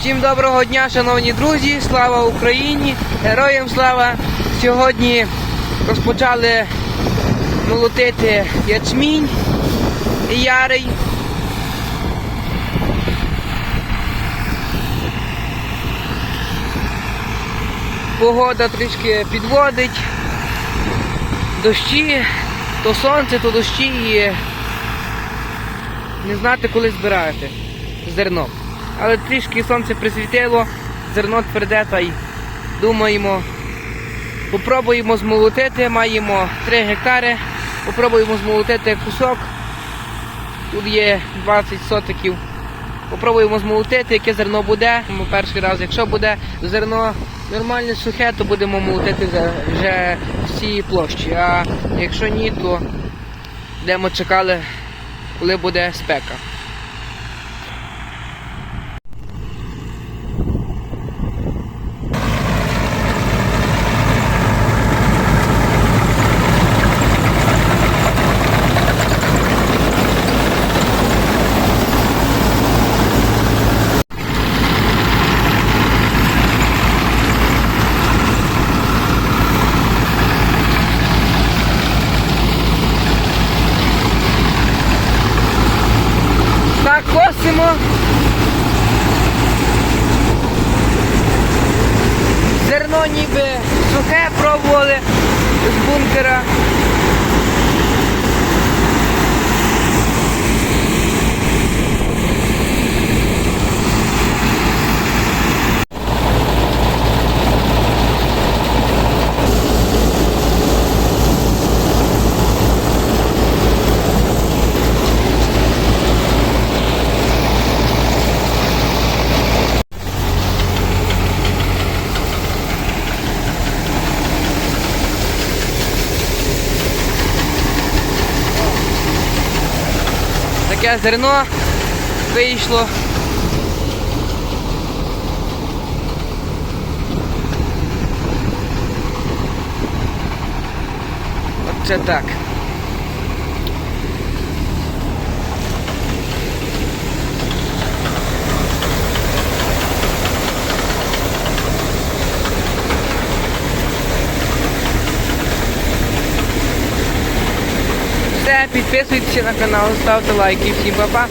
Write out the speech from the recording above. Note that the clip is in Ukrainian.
Всім доброго дня, шановні друзі! Слава Україні! Героям слава! Сьогодні розпочали молотити ячмінь і ярий. Погода трішки підводить. Дощі, то сонце, то дощі і не знати, коли збирати зерно. Але трішки сонце присвітило, зерно тверде та й думаємо, попробуємо змолотити, маємо 3 гектари, попробуємо змолотити кусок. Тут є 20 сотиків. Попробуємо змолотити, яке зерно буде. Ми перший раз, якщо буде зерно нормальне сухе, то будемо молотити вже всі площі. А якщо ні, то будемо чекали, коли буде спека. Так, косимо. Ніби сухе пробували з бункера. Таке зерно вийшло. Оце так. Все, підписуйтесь на канал, ставте лайки. Всім па-па.